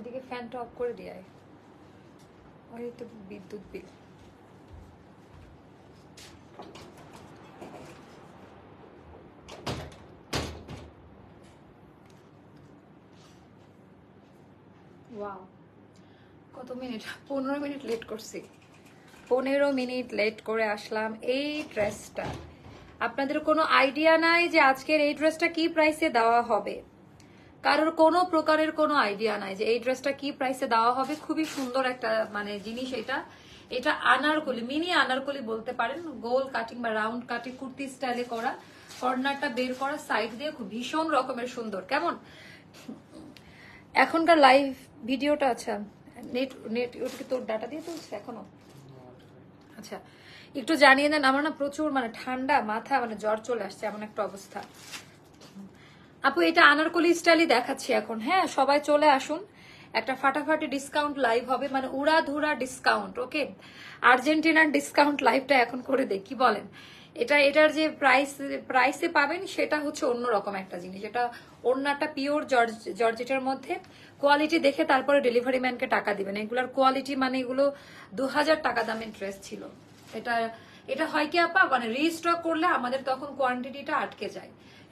ওদিকে ফ্যানটা অফ করে দিয়ে ওই তো বিদ্যুৎ বিল। কত মিনিট? পনেরো মিনিট লেট করছি। পনেরো মিনিট লেট করে আসলাম এই ড্রেসটা। আপনাদের কোনো আইডিয়া নাই যে আজকের এই ড্রেসটা কি প্রাইসে দেওয়া হবে? কারোর কোনো প্রকারের কোনো আইডিয়া নাই যে এই ড্রেসটা কি প্রাইসে দেওয়া হবে। খুবই সুন্দর একটা মানে জিনিস এটা। এটা আনারকলি মিনি আনারকলি বলতে পারেন। গোল কাটিং বা রাউন্ড কাটিং কুর্তি স্টাইলে করা। কর্নারটা বের করা সাইড দিয়ে খুব ভীষণ রকমের সুন্দর। কেমন? এখনকার লাইভ ভিডিওটা আচ্ছা নেট নেট ওটা কি তোর ডাটা দিয়ে তুলছে এখনও? আচ্ছা একটু জানিয়ে দেন, আমার না প্রচুর মানে ঠান্ডা, মাথা মানে জ্বর চলে আসছে, এমন একটা অবস্থা। আপু, এটা আনারকলি স্টাইলই দেখাচ্ছি এখন। হ্যাঁ সবাই চলে আসুন। একটা ফাটাফাটি ডিসকাউন্ট লাইভ হবে মানে উড়া ধুরা ডিসকাউন্ট ওকে আর্জেন্টিনার ডিসকাউন্ট লাইভটা এখন করে দেই কি বলেন? এটা, এটার যে প্রাইস প্রাইসে পাবেন, সেটা হচ্ছে অন্যরকম একটা জিনিস। এটা অন্য একটা পিওর জর্জেটের মধ্যে। কোয়ালিটি দেখে তারপরে ডেলিভারি ম্যানকে টাকা দিবেন। এগুলোর কোয়ালিটি মানে এগুলো দু হাজার টাকা দামের ড্রেস ছিল। এটা এটা হয় কি আপা? মানে রিস্টক করলে আমাদের তখন কোয়ান্টিটিটা আটকে যায়।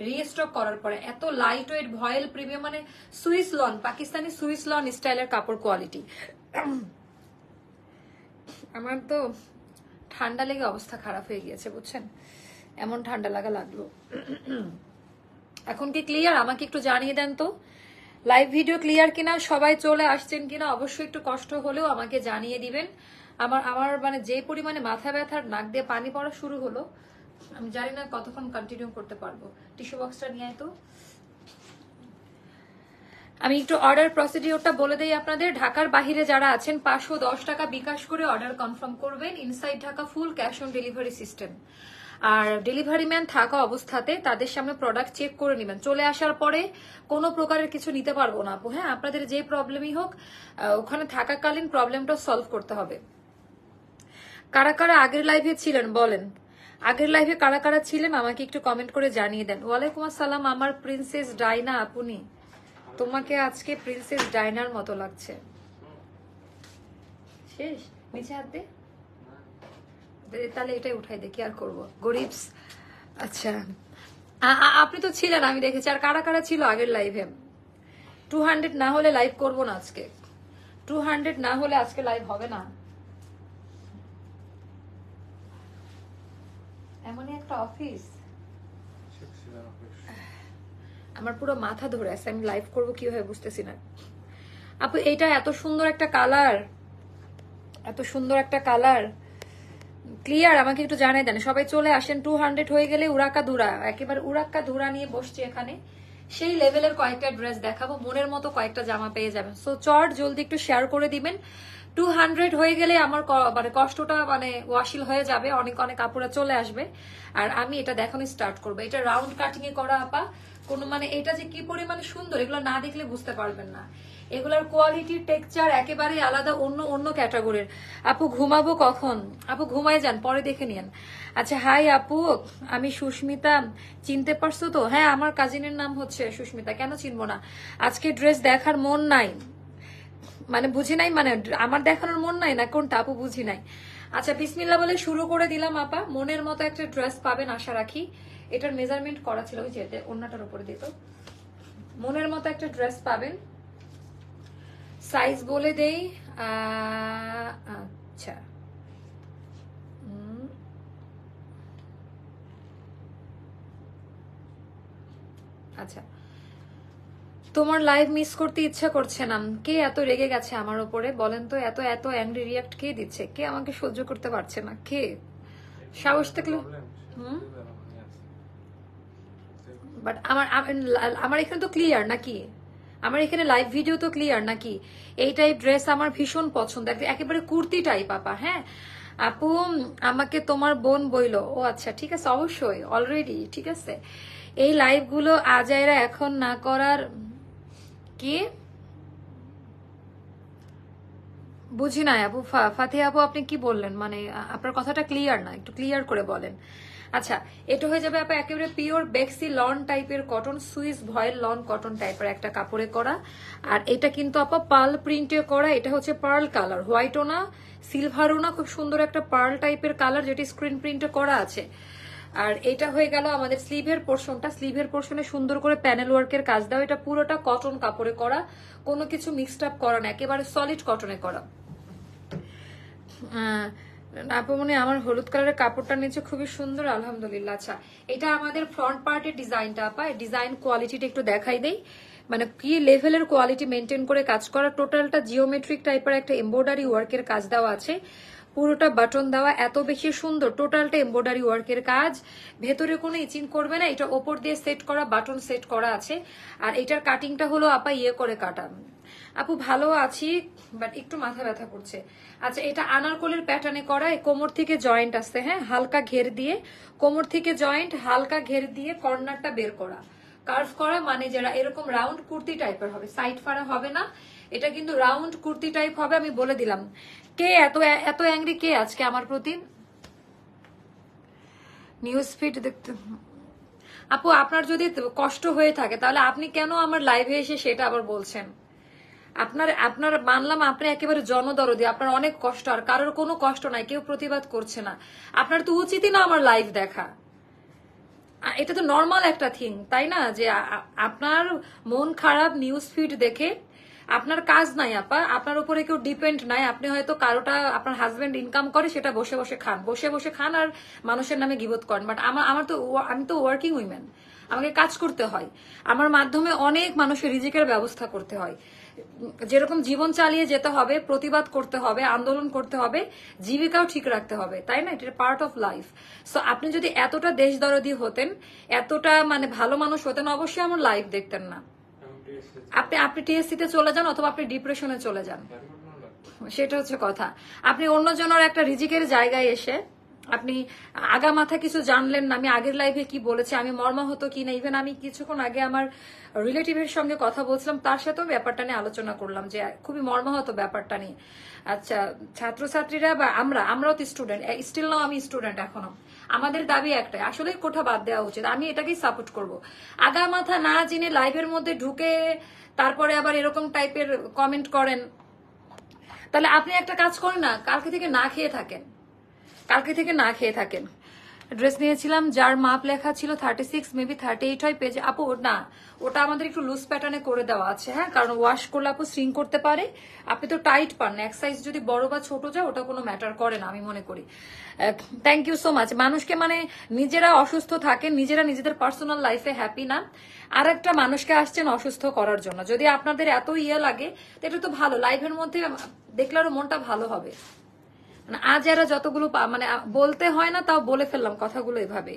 রিস্টক করার পরে এত লাইট ওয়েট ভয়েল প্রিমিয়াম মানে Swiss lawn Pakistani Swiss lawn স্টাইলের কাপড় কোয়ালিটি আমার তো ঠান্ডা লেগে অবস্থা খারাপ হয়ে গিয়েছে, বুঝছেন? এমন ঠান্ডা লাগা লাগল। এখন কি ক্লিয়ার আমাকে একটু জানিয়ে দেন তো। লাইভ ভিডিও ক্লিয়ার কিনা? সবাই চলে আসছেন কিনা? অবশ্যই একটু কষ্ট হলেও আমাকে জানিয়ে দিবেন। আমার আমার মানে যে পরিমাণে মাথা ব্যথার নাক দিয়ে পানি পড়া শুরু হলো, আমি জানি না কতক্ষণ কন্টিনিউ করতে পারব। টিস্যু বক্সটা নিয়ে তো। আমি একটু অর্ডার প্রসিডিওরটা বলে দেই আপনাদের। ঢাকার বাহিরে যারা আছেন, পাঁচশো দশ টাকা বিকাশ করে অর্ডার কনফার্ম করবেন। Inside Dhaka full cash on delivery system R delivery man থাকা অবস্থাতে তাদের সামনে প্রোডাক্ট চেক করে নেবেন। চলে আসার পরে কোনো প্রকারের কিছু নিতে পারব না আপু। হ্যাঁ আপনাদের যে প্রবলেমই হোক ওখানে থাকাকালীন প্রবলেমটা সলভ করতে হবে। কারা কারা আগের লাইভে ছিলেন, বলেন। আগের লাইভে কারা কারা ছিলেন, আমাকে একটু কমেন্ট করে জানিয়ে দেন। ওয়ালাইকুম আসসালাম, আমার প্রিন্সেস ডাইনা আপনি? তোমাকে আজকে প্রিন্সেস ডাইনার মতো লাগছে। শেষ? নিচে হাত দে। তাহলে এটাই উঠাই দে, কি আর করব? গরিবস। আচ্ছা। আপনি তো ছিলেন, আমি দেখেছি। আর কারা কারা ছিল আগের লাইভে টু হান্ড্রেড না হলে লাইভ করব না আজকে। টু হান্ড্রেড না হলে আজকে লাইভ হবে না। একটা অফিস আমার পুরো মাথা ধরে আছে, আমি লাইভ করব কীভাবে বুঝতেছি না। আপু, এইটা এত সুন্দর একটা কালার এত সুন্দর একটা কালার ক্লিয়ার আমাকে একটু জানাই দেন। সবাই চলে আসেন টু হান্ড্রেড হয়ে গেলে উড়াকা ধুরা একেবারে উড়াক্কা ধুরা নিয়ে বসছি এখানে। সেই লেভেলের কয়েকটা ড্রেস দেখাবো, মনের মতো কয়েকটা জামা পেয়ে যাবেন। সো চট, জলদি একটু শেয়ার করে দিবেন। টু হান্ড্রেড হয়ে গেলে আমার মানে কষ্টটা মানে ওয়াশিল হয়ে যাবে, অনেক অনেক কাপড়ে চলে আসবে। আর আমি এটা দেখানো স্টার্ট করব। এটা রাউন্ড কাটিং এ করা আপা, কোনো মানে এটা যে কি পরিমাণে সুন্দর, এগুলো না দেখলে বুঝতে পারবেন না। এগুলোর কোয়ালিটি টেক্সচার একেবারে আলাদা, অন্য অন্য ক্যাটাগরির আপু, ঘুমাবো কখন? আপু, ঘুমায় যান, পরে দেখে নিন আচ্ছা হাই আপু, আমি সুস্মিতা, চিনতে পারছ তো? হ্যাঁ আমার কাজিনের নাম হচ্ছে সুস্মিতা, কেন চিনবো না? আজকে ড্রেস দেখার মন নাই। মানে বুঝি নাই মানে আমার দেখানোর মন নাই না, কোনটা আপু বুঝি নাই। আচ্ছা বিসমিল্লা বলে শুরু করে দিলাম আপা। মনের মতো একটা ড্রেস পাবেন, আশা রাখি। এটার মেজারমেন্ট করা ছিল ওই যেতে অন্যটার উপরে দিত। মনের মতো একটা ড্রেস পাবেন। সাইজ বলে দেই আচ্ছা। আচ্ছা। তোমার লাইভ মিস করতে ইচ্ছা করছে না। কে এত রেগে গেছে আমার উপরে বলেন তো, এত এত অ্যাংরি রিয়াক্ট কে দিচ্ছে? কে আমাকে সহ্য করতে পারছে না? কে? সাহস থাকলে হুম? বাট আমার আমার- এখানে তো ক্লিয়ার নাকি? আমার এখানে লাইভ ভিডিও তো ক্লিয়ার নাকি? এই টাইপ ড্রেস আমার ভীষণ পছন্দ। এক- একেবারে কুর্তি টাইপ আপা হ্যাঁ? আপু, আমাকে তোমার বোন বইলো। ও আচ্ছা ঠিক আছে, অবশ্যই অলরেডি ঠিক আছে। এই লাইভগুলো আজাইরা এখন না করার কি? বুঝি না আপু। ফা- ফাতিহা আপু, আপনি কি বললেন? মানে আপনার কথাটা ক্লিয়ার না, একটু ক্লিয়ার করে বলেন। আচ্ছা এটা হয়ে যাবে আপা একেবারে পিওর বেক্সি লন টাইপের cotton Swiss voile lawn cotton টাইপের একটা কাপড়ে করা। আর এটা কিন্তু আপা পার্ল প্রিন্টে করা, এটা হচ্ছে পার্ল কালার হোয়াইটও না সিলভারও না, খুব সুন্দর একটা পার্ল টাইপের কালার যেটি স্ক্রিন প্রিন্টে করা আছে। আর এটা হয়ে গেল আমাদের স্লিভের পোর্শনটা। স্লিভের পোর্শনে সুন্দর করে প্যানেল ওয়ার্কের কাজ দাও। এটা পুরোটা কটন কাপড়ে করা। কোনো কিছু মিক্সড আপ করা না। একেবারে সলিড কটনে করা। মনে আমার হলুদ কালারের কাপড়টা নিচে খুবই সুন্দর, আলহামদুলিল্লাহ। আচ্ছা এটা আমাদের ফ্রন্ট পার্টের ডিজাইনটা আপা। ডিজাইন কোয়ালিটিটা একটু দেখাই দেই। মানে কি লেভেলের কোয়ালিটি মেনটেন করে কাজ করা। টোটালটা জিওমেট্রিক টাইপের একটা এমব্রয়ডারি ওয়ার্কের কাজ দেওয়া আছে। পুরোটা বাটন দেওয়া এত বেশি সুন্দর টোটালটা এমব্রয়ডারি ওয়ার্কের কাজ। ভেতরে কোনো ইচিং করবে না, এটা ওপর দিয়ে সেট করা বাটন সেট করা আছে। আর এটার কাটিংটা হলো আপা ইয়ে করে কাটা। আপু, ভালো আছি বাট একটু মাথা ব্যথা করছে। আচ্ছা এটা আনারকলের প্যাটার্নে করা কোমর থেকে জয়েন্ট আসছে হ্যাঁ? হালকা ঘের দিয়ে, কোমর থেকে জয়েন্ট হালকা ঘের দিয়ে কর্নারটা বের করা। কার্ভ করা মানে যারা এরকম রাউন্ড কুর্তি টাইপের হবে সাইড ফাড়া হবে না। এটা কিন্তু রাউন্ড কুর্তি টাইপ হবে, আমি বলে দিলাম। কে, এত এত অ্যাংরি কে আজকে আমার প্রতি? নিউজ ফিড দেখতে আপু, আপনার যদি কষ্ট হয়ে থাকে, তাহলে আপনি কেন আমার লাইভে এসে সেটা আবার বলছেন? আপনার আপনার মানলাম আপনি একেবারে জনদরদি, আপনার অনেক কষ্ট, আর কারোর কোনো কষ্ট নাই, কেউ প্রতিবাদ করছে না। আপনার তো উচিতই না আমার লাইভ দেখা। এটা তো নর্মাল একটা থিং তাই না? যে আপনার মন খারাপ নিউজ ফিড দেখে আপনার কাজ নাই, আপা। আপনার উপরে কেউ ডিপেন্ড নাই। আপনি হয়তো কারোটা আপনার হাজবেন্ড ইনকাম করে, সেটা বসে বসে খান। বসে বসে খান আর মানুষের নামে গিবত করেন। বাট আমার আমার তো আমি তো ওয়ার্কিং উইমেন আমাকে কাজ করতে হয়। আমার মাধ্যমে অনেক মানুষের রিজিকের ব্যবস্থা করতে হয়। যেরকম জীবন চালিয়ে যেতে হবে, প্রতিবাদ করতে হবে, আন্দোলন করতে হবে, জীবিকাও ঠিক রাখতে হবে। তাই না? এটা পার্ট অফ লাইফ সো আপনি যদি এতটা দেশ দরদি হতেন, এতটা মানে ভালো মানুষ হতেন, অবশ্যই আমার লাইফ দেখতেন না। আপনি আপনি টিএসসি তে চলে যান অথবা আপনি ডিপ্রেশনে চলে যান। সেটা হচ্ছে কথা। আপনি অন্যজনের একটা রিজিকের জায়গায় এসে আপনি আগা মাথা কিছু জানলেন না, আমি আগের লাইফে কি বলেছি, আমি মর্মাহত কি না ইভেন আমি কিছুক্ষণ আগে আমার রিলেটিভের সঙ্গে কথা বলছিলাম, তার সাথেও ব্যাপারটা নিয়ে আলোচনা করলাম যে খুবই মর্মাহত ব্যাপারটা নিয়ে। আচ্ছা ছাত্রছাত্রীরা বা আমরা, আমরাও তো স্টুডেন্ট স্টিল নাও আমি স্টুডেন্ট এখনও। আমাদের দাবি একটাই আসলে কোঠা বাদ দেওয়া উচিত, আমি এটাকেই সাপোর্ট করব। আগা মাথা না জেনে লাইভের মধ্যে ঢুকে তারপরে আবার এরকম টাইপের কমেন্ট করেন, তাহলে আপনি একটা কাজ করেন না, কালকে থেকে না খেয়ে থাকেন। কালকে থেকে না খেয়ে থাকেন। ড্রেস নিয়েছিলাম, যার মাপ লেখা ছিল thirty six maybe thirty eight হয়, পেজে আপু, না, ওটা আমাদের একটু লুজ প্যাটার্নে করে দেওয়া আছে হ্যাঁ? কারণ ওয়াশ করলে আপু স্ট্রিং করতে পারে। আপনি তো টাইট পান না এক সাইজ যদি বড় বা ছোট যায়, ওটা কোনো ম্যাটার করে না, আমি মনে করি। থ্যাংক ইউ সো মাচ মানুষকে মানে নিজেরা অসুস্থ থাকেন, নিজেরা নিজেদের পার্সোনাল লাইফে হ্যাপি না। আর একটা মানুষকে আসছেন অসুস্থ করার জন্য। যদি আপনাদের এত ইয়ে লাগে, তো এটা তো ভালো। লাইফের মধ্যে দেখলে আরও মনটা ভালো হবে। মানে আজ এরা যতগুলো মানে বলতে হয় না, তাও বলে ফেললাম কথাগুলো এভাবে।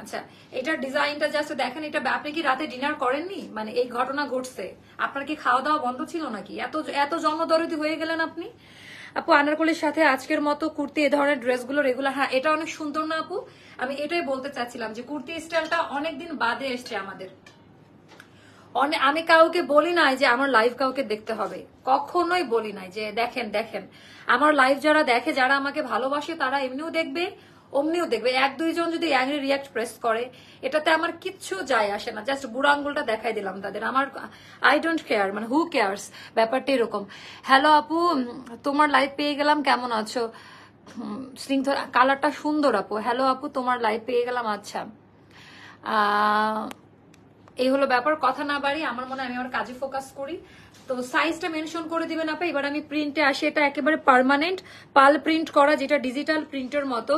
আচ্ছা এটার ডিজাইনটা জাস্ট দেখেন, এটা আপনি কি রাতে ডিনার করেননি? মানে এই ঘটনা ঘটছে। আপনার কি খাওয়া দাওয়া বন্ধ ছিল নাকি? এত এত জন্মদরদি হয়ে গেলেন আপনি? আপু, আনারকলির সাথে আজকের মতো কুর্তি, এ ধরনের ড্রেসগুলো রেগুলার হ্যাঁ এটা অনেক সুন্দর না আপু? আমি এটাই বলতে চাচ্ছিলাম যে কুর্তি স্টাইলটা অনেকদিন বাদে এসছে আমাদের। আমি কাউকে বলি নাই যে আমার লাইভ কাউকে দেখতে হবে। কখনোই বলি নাই যে, দেখেন দেখেন, আমার লাইভ যারা দেখে, যারা আমাকে ভালোবাসে, তারা এমনিও দেখবে, অমনিও দেখবে। এক দুইজন যদি অ্যাংরি রিয়াক্ট প্রেস করে, এটাতে আমার কিচ্ছু যায় আসে না। জাস্ট বুড়ো আঙ্গুলটা দেখাই দিলাম তাদের। আমার আই ডোন্ট কেয়ার মানে হু কেয়ার্স ব্যাপারটা এরকম। হ্যালো আপু তোমার লাইভ পেয়ে গেলাম, কেমন আছো? কালারটা সুন্দর আপু। হ্যালো আপু, তোমার লাইভ পেয়ে গেলাম আচ্ছা। এই হলো ব্যাপার কথা না বাড়ি আমার মনে হয় আমি আমার কাজে ফোকাস করি। তো সাইজটা মেনশন করে দিবেন আপা এবার আমি প্রিন্টে আসি এটা একেবারে পার্মানেন্ট পাল প্রিন্ট করা যেটা ডিজিটাল প্রিন্টের মতো।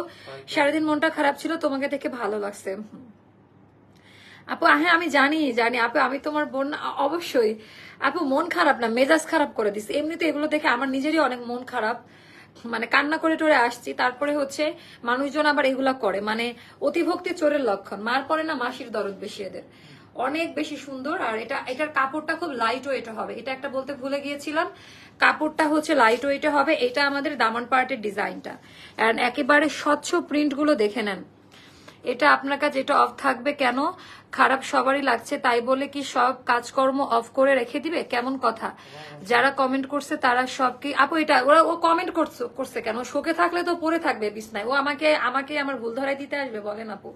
সারাদিন মনটা খারাপ ছিল তোমাকে দেখে ভালো লাগছে। আপু হ্যাঁ আমি জানি জানি। আপু আমি তোমার বোন অবশ্যই। আপু মন খারাপ না মেজাজ খারাপ করে দিস এমনিতে এগুলো দেখে আমার নিজেরই অনেক মন খারাপ। মানে কান্না করে টরে আসছি তারপরে হচ্ছে মানুষজন আবার এগুলা করে। মানে অতিভক্তি চোরের লক্ষণ মার পরে না মাসির দরদ বেশি এদের। অনেক বেশি সুন্দর, আর এটা, এটার কাপড়টা খুব লাইট ওয়েট হবে। এটা একটা বলতে ভুলে গিয়েছিলাম, কাপড়টা হচ্ছে লাইট ওয়েটে হবে। এটা আমাদের দামন পার্টের ডিজাইনটা। অ্যান্ড একেবারে স্বচ্ছ প্রিন্টগুলো দেখে নেন। এটা আপনার কাছে এটা অফ থাকবে কেন? খারাপ সবারই লাগছে, তাই বলে কি সব কাজকর্ম অফ করে রেখে দিবে? কেমন কথা? যারা কমেন্ট করছে তারা সব কি, আপু এটা, ওরা, ও কমেন্ট করছে করছে কেন? শোকে থাকলে তো পরে থাকবে, বিছনায়। ও আমাকে আমাকে আমার ভুল ধরাই দিতে আসবে, বলেন আপু।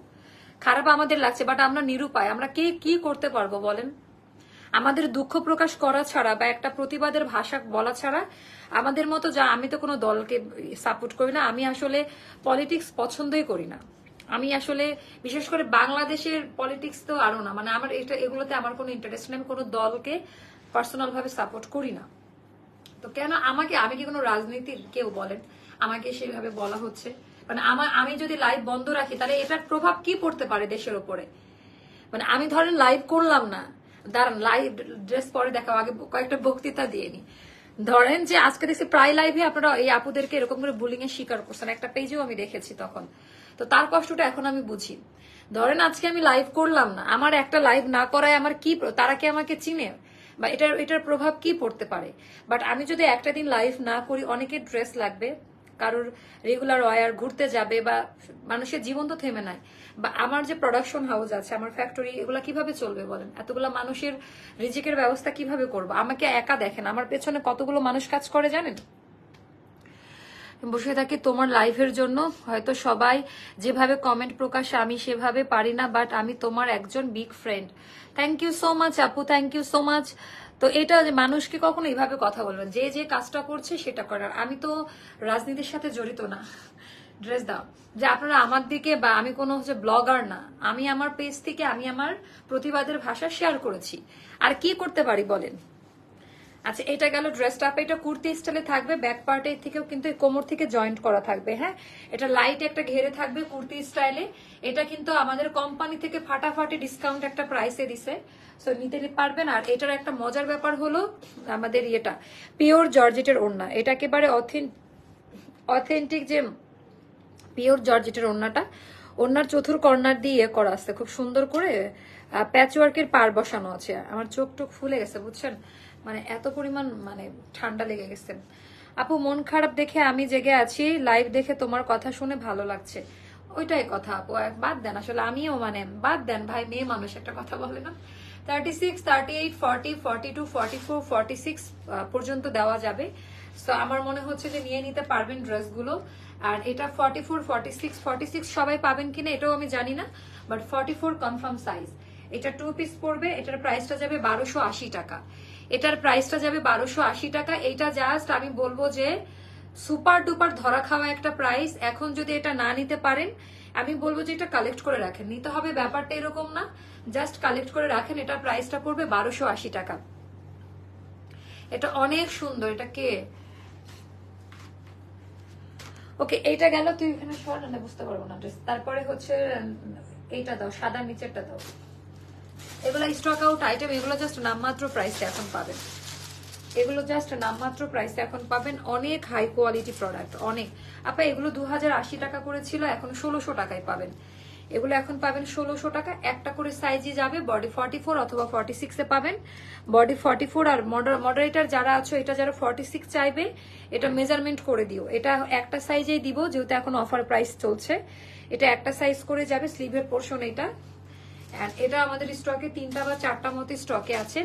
খারাপ আমাদের লাগছে বাট আমরা নিরুপায়। আমরা কে, কি করতে পারব বলেন? আমাদের দুঃখ প্রকাশ করা ছাড়া বা একটা প্রতিবাদের ভাষা বলা ছাড়া আমাদের মতো যা, আমি তো কোনো দলকে সাপোর্ট করি না, আমি আসলে পলিটিক্স পছন্দই করি না। আমি আসলে, বিশেষ করে বাংলাদেশের পলিটিক্স তো আরও না মানে আমার এটা, এগুলোতে আমার কোনো ইন্টারেস্ট নেই, আমি কোনো দলকে পার্সোনাল ভাবে সাপোর্ট করি না। তো কেন আমাকে, আমি কি কোনো রাজনীতির কেউ বলেন? আমাকে সেভাবে বলা হচ্ছে। মানে আমার, আমি যদি লাইভ বন্ধ রাখি, তাহলে এটার প্রভাব কি পড়তে পারে দেশের ওপরে মানে আমি ধরেন লাইভ করলাম না, দাঁড়ান লাইভ ড্রেস পরে দেখাও, আগে কয়েকটা বক্তৃতা দিয়ে নি। ধরেন যে আজকে দেখছি প্রায় লাইভে আপনারা এই আপুদেরকে এরকম করে বুলিং এর শিকার করছেন, একটা পেজেও আমি দেখেছি তখন। তো তার কষ্টটা এখন আমি বুঝি। ধরেন আজকে আমি লাইভ করলাম না, আমার একটা লাইভ না করায় আমার কি তারা কি আমাকে চিনে? বা এটার এটার প্রভাব কি পড়তে পারে? বাট আমি যদি একটা দিন লাইভ না করি, অনেকের ড্রেস লাগবে কারোর রেগুলার ওয়ার ঘুরতে যাবে বা মানুষের জীবন তো থেমে নাই। বা আমার যে প্রোডাকশন হাউস আছে, আমার ফ্যাক্টরি এগুলো কীভাবে চলবে বলেন? এতগুলো মানুষের রিজিকের ব্যবস্থা কীভাবে করব? আমাকে একা দেখেন, আমার পেছনে কতগুলো মানুষ কাজ করে জানেন? বসে থাকি তোমার লাইফের জন্য, হয়তো সবাই যেভাবে কমেন্ট প্রকাশ আমি সেভাবে পারি না বাট আমি তোমার একজন big friend thank you so much আপু থ্যাংক ইউ সো মাচ তো এটা যে মানুষকে কখনো এইভাবে কথা বলবেন, যে যে কাজটা করছে সেটা করার। আমি তো রাজনীতির সাথে জড়িত না। ড্রেস দাও। যে আপনারা আমার দিকে বা আমি কোনো হচ্ছে ব্লগার না, আমি আমার পেজ থেকে, আমি আমার প্রতিবাদের ভাষা শেয়ার করেছি। আর কি করতে পারি বলেন? আচ্ছা এটা গেল ড্রেসটা আপ এটা কুর্তি স্টাইলে থাকবে ব্যাক পার্টের থেকেও কিন্তু কোমর থেকে জয়েন্ট করা থাকবে হ্যাঁ? এটা লাইট একটা ঘেরে থাকবে কুর্তি স্টাইলে এটা কিন্তু আমাদের কোম্পানি থেকে ফাটাফাটি ডিসকাউন্ট একটা প্রাইসে দিছে। সো নিতে পারবেন। আর এটার একটা মজার ব্যাপার হলো আমাদের ইয়েটা পিওর জর্জেটের ওড়না। এটা একেবারে অথেন্টিক যে পিওর জর্জেটের ওড়নাটা, ওড়নার চতুর কর্নার দিয়ে করা আছে। খুব সুন্দর করে প্যাচ ওয়ার্কের পার বসানো আছে। আমার চোখ টোক ফুলে গেছে, বুঝছেন? মানে এত পরিমাণ মানে ঠান্ডা লেগে গেছে। আপু, মন খারাপ দেখে আমি জেগে আছি লাইভ দেখে তোমার কথা শুনে ভালো লাগছে। ওইটাই কথা আপু বাদ দেন, আসলে আমিও মানে বাদ দেন, ভাই, মেয়ে মানুষ একটা কথা বলে না। Thirty six thirty eight forty forty two forty four forty six পর্যন্ত দেওয়া যাবে। সো আমার মনে হচ্ছে যে নিয়ে নিতে পারবেন ড্রেসগুলো। আর এটা forty four forty six forty six সবাই পাবেন কিনা এটাও আমি জানি না but forty four confirm size এটা টু পিস পড়বে, এটার প্রাইসটা যাবে বারোশো আশি টাকা। এটার প্রাইসটা যাবে বারোশো আশি টাকা। এইটা জাস্ট আমি বলব যে সুপার ডুপার ধরা খাওয়া একটা প্রাইস এখন যদি এটা না নিতে পারেন, আমি বলব যে এটা কালেক্ট করে রাখেন। নিতে হবে ব্যাপারটা এরকম না জাস্ট কালেক্ট করে রাখেন। এটার প্রাইসটা পড়বে বারোশো আশি টাকা। এটা অনেক সুন্দর। এটা কে? ওকে এইটা গেল। তুই এখানে সর বুঝতে পারব না। তারপরে হচ্ছে এইটা দাও সাদা নিচেরটা দাও। এগুলো স্টক আউট আইটেম এগুলো জাস্ট নামমাত্র প্রাইসে এখন পাবেন। এগুলো জাস্ট নামমাত্র প্রাইসে এখন পাবেন। অনেক হাই কোয়ালিটি প্রোডাক্ট অনেক। আপা, এগুলো দু টাকা করে ছিল, এখন ষোলোশো টাকায় পাবেন। এগুলো এখন পাবেন ষোলোশো টাকা, একটা করে সাইজে যাবে বডি ফর্টি ফোর অথবা ফর্টি সিক্সে পাবেন। বডি ফর্টি ফোর আর মডারেটার যারা আছো, এটা যারা ফর্টি সিক্স চাইবে, এটা মেজারমেন্ট করে দিও। এটা একটা সাইজেই দিব, যেহেতু এখন অফার প্রাইস চলছে। এটা একটা সাইজ করে যাবে স্লিভের পোর্শন এটা। এটা আমাদের স্টকে তিনটা বা চারটা মতো স্টকে আছে।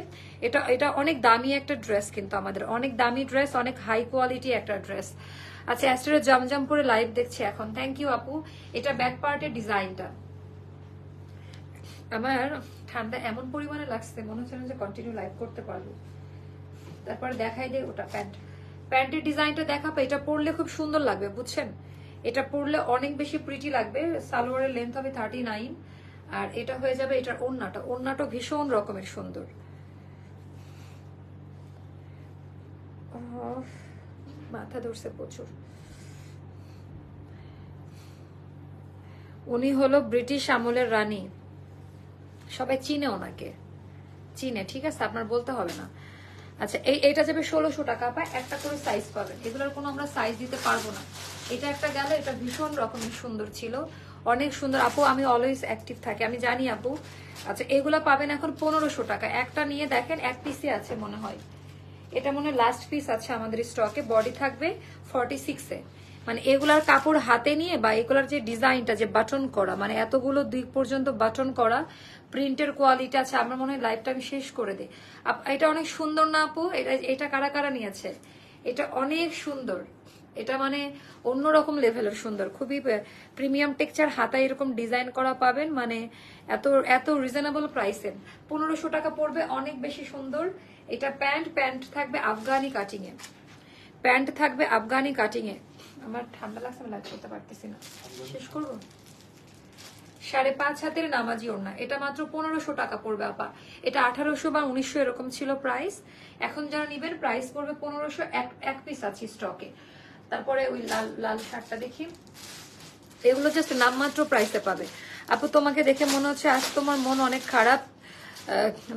এটা এটা অনেক দামি একটা ড্রেস কিন্তু আমাদের। অনেক দামি ড্রেস অনেক হাই কোয়ালিটি একটা ড্রেস আচ্ছা অ্যাস্টারে জমজম করে লাইভ দেখছি এখন। থ্যাংক ইউ আপু। এটা ব্যাক পার্টের ডিজাইনটা আমার ঠান্ডা এমন পরিমাণে লাগছে, মনে হচ্ছে যে কন্টিনিউ লাইভ করতে পারব। তারপর দেখাই দে ওটা প্যান্ট প্যান্টের ডিজাইনটা দেখাবো। এটা পরলে খুব সুন্দর লাগবে, বুঝছেন? এটা পরলে অনেক বেশি প্রিটি লাগবে। সালোয়ারের লেন্থ হবে থার্টি নাইন আর এটা হয়ে যাবে এটার ওড়নাটা। ওড়নাটা ভীষণ রকমের সুন্দর। মাথা ধরছে প্রচুর। উনি হলো ব্রিটিশ আমলের রানী। সবাই চিনে ওনাকে। চিনে, ঠিক আছে? আপনার বলতে হবে না। আচ্ছা এই এটা যাবে ষোলোশো টাকা। পায় একটা করে সাইজ পাবেন। এগুলোর কোনো আমরা সাইজ দিতে পারব না। এটা একটা গেল, এটা ভীষণ রকমের সুন্দর ছিল। অনেক সুন্দর। আপু, আমি অলওয়েজ অ্যাক্টিভ থাকি। আমি জানি আপু। আচ্ছা এগুলো পাবেন এখন পনেরোশো টাকা। একটা নিয়ে দেখেন, এক পিসে আছে মনে হয়। এটা মনে হয় লাস্ট পিস আছে আমাদের স্টকে বডি থাকবে ফর্টি সিক্সে মানে এগুলার কাপড় হাতে নিয়ে বা এগুলার যে ডিজাইনটা যে বাটন করা মানে এতগুলো দিক পর্যন্ত বাটন করা প্রিন্টের কোয়ালিটি আছে, আমার মনে হয় লাইফটা আমি শেষ করে দিই। এটা অনেক সুন্দর না আপু? এটা এটা কারা কারা নিয়েছে? এটা অনেক সুন্দর। এটা মানে অন্যরকম লেভেলের সুন্দর, খুবই প্রিমিয়াম টেক্সচার হাতায় এরকম ডিজাইন করা পাবেন মানে এত এত রিজনেবল প্রাইসে পনেরোশো টাকা পড়বে, অনেক বেশি সুন্দর। এটা প্যান্ট প্যান্ট থাকবে আফগানি কাটিং এ। প্যান্ট থাকবে আফগানি কাটিং এ। আমার ঠান্ডা লাগছে, আমি লাইট করতে পারতেছি না। শেষ করব? সাড়ে পাঁচ হাতের নামাজি ওড়না। এটা মাত্র পনেরোশো টাকা পড়বে, আপা। এটা আঠারোশো বা উনিশশো এরকম ছিল প্রাইস এখন যারা নিবেন প্রাইস পড়বে পনেরোশো এক পিস আছে স্টকে তারপরে ওই লাল লাল শার্টটা দেখি। এগুলো জাস্ট নামমাত্র প্রাইসে পাবে। আপু, তোমাকে দেখে মনে হচ্ছে আজ তোমার মন অনেক খারাপ।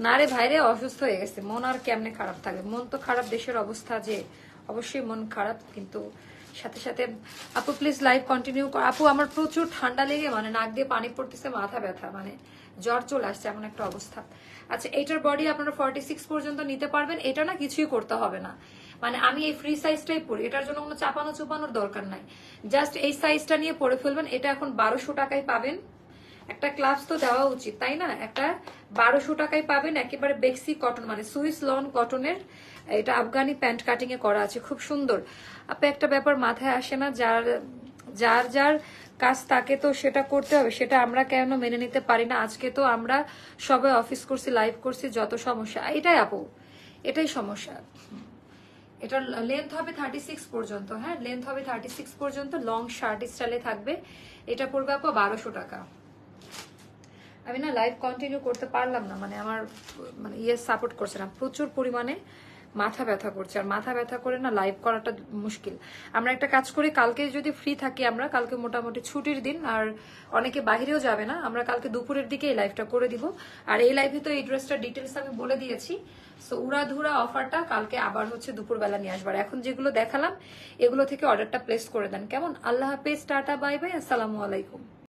না রে ভাইরে অসুস্থ হয়ে গেছে। মন আর কেমনে খারাপ থাকবে মন তো খারাপ দেশের অবস্থা যে, অবশ্যই মন খারাপ, কিন্তু সাথে সাথে, আপু প্লিজ লাইভ কন্টিনিউ কর। আপু, আমার প্রচুর ঠান্ডা লেগে মানে নাক দিয়ে পানি পড়তেছে, মাথা ব্যথা মানে জ্বর চলে আসছে, এমন একটা অবস্থা। আচ্ছা এটার বডি আপনারা ফর্টি সিক্স পর্যন্ত নিতে পারবেন। এটা না কিছুই করতে হবে না। মানে আমি এই ফ্রি সাইজটাই পরি। এটার জন্য কোনো চাপানো চুপানোর দরকার নাই। জাস্ট এই সাইজটা নিয়ে পরে ফেলবেন। এটা এখন বারোশো টাকায় পাবেন। একটা ক্লাস তো দেওয়া উচিত, তাই না? একটা বারোশো টাকায় পাবেন একেবারে বেক্সি কটন মানে সুইস লন কটনের এটা আফগানি প্যান্ট কাটিং এ করা আছে। খুব সুন্দর। আপনি একটা ব্যাপার মাথায় আসে না, যার যার যার কাজ তাকে তো সেটা করতে হবে। সেটা আমরা কেন মেনে নিতে পারি না? আজকে তো আমরা সবাই অফিস করছি লাইভ করছি, যত সমস্যা। এটাই আপু, এটাই সমস্যা। এটার লেন্থ হবে থার্টি সিক্স পর্যন্ত হ্যাঁ? লেন্থ হবে থার্টি সিক্স পর্যন্ত লং শার্ট স্টাইলে থাকবে। এটা পড়বে আপা বারোশো টাকা। আমি না লাইভ কন্টিনিউ করতে পারলাম না মানে আমার মানে ইয়ে সাপোর্ট করছে না, প্রচুর পরিমাণে। মাথা ব্যথা করছে। আর মাথা ব্যথা করে না লাইভ করাটা মুশকিল। আমরা একটা কাজ করি, কালকে যদি ফ্রি থাকি আমরা, কালকে মোটামুটি ছুটির দিন, আর অনেকে বাইরেও যাবে না, আমরা কালকে দুপুরের দিকে এই লাইভটা করে দিব। আর এই লাইভে তো এই ড্রেসটার ডিটেলস আমি বলে দিয়েছি। সো উড়াধুরা অফারটা কালকে আবার হচ্ছে দুপুরবেলা নিয়ে আসবার। এখন যেগুলো দেখালাম, এগুলো থেকে অর্ডারটা প্লেস করে দেন। কেমন? আল্লাহ হাফেজ, টাটা বাই বাই আসসালামু আলাইকুম।